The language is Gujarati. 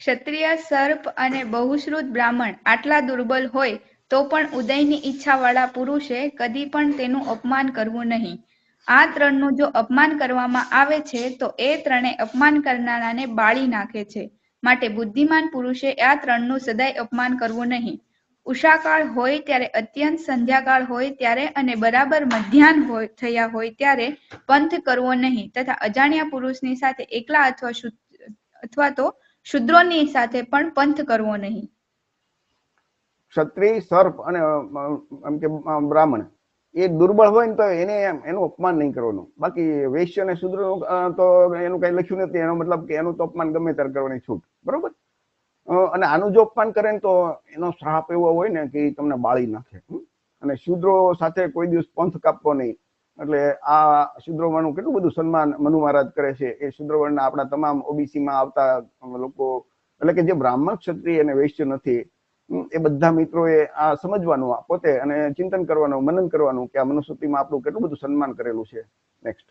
ક્ષત્રિય, સર્પ અને બહુશ્રુત બ્રાહ્મણ આટલા દુર્બલ હોય તો પણ ઉદયની ઈચ્છાવાળા પુરુષે કદી પણ તેનું અપમાન કરવું નહીં. આ ત્રણનું જો અપમાન કરવામાં આવે છે, તો એ ત્રણે અપમાન કરનારાને બાળી નાખે છે. માટે બુદ્ધિમાન પુરુષે આ ત્રણનું સદાય અપમાન કરવું નહીં. ઉષાકાળ હોય ત્યારે અત્યંત સંધ્યાકાળ હોય ત્યારે અને બરાબર મધ્યાહન હોય, થયા હોય ત્યારે પંથ કરવો નહીં તથા અજાણ્યા પુરુષની સાથે એકલા અથવા અથવા તો શુદ્રોની સાથે પણ પંથ કરવો નહીં. ક્ષત્રિય, સર્પ અને એમ કે બ્રાહ્મણ, એ દુર્બળ હોય ને તો એને એનું અપમાન નહીં કરવાનું. બાકી વૈશ્ય અને શુદ્ર તો એનું કઈ લખ્યું નથી, એનો મતલબ કે એનું તો અપમાન ગમે ત્યારે કરવાની છૂટ. બરોબર? અને આનું જો અપમાન કરે ને તો એનો શ્રાપ એવો હોય ને કે તમને બાળી નાખે. અને શુદ્રો સાથે કોઈ દિવસ પંથ કાપવો નહીં. એટલે આ શુદ્ર વર્ણનું કેટલું બધું સન્માન મનુ મહારાજ કરે છે? એ શુદ્ર વર્ણના આપણા તમામ ઓબીસી માં આવતા લોકો, એટલે કે જે બ્રાહ્મણ ક્ષત્રિય અને વૈશ્ય નથી એ બધા મિત્રોએ આ સમજવાનું પોતે અને ચિંતન કરવાનું, મનન કરવાનું કે આ મનુસ્મૃતિમાં આપણું કેટલું બધું સન્માન કરેલું છે. નેક્સ્ટ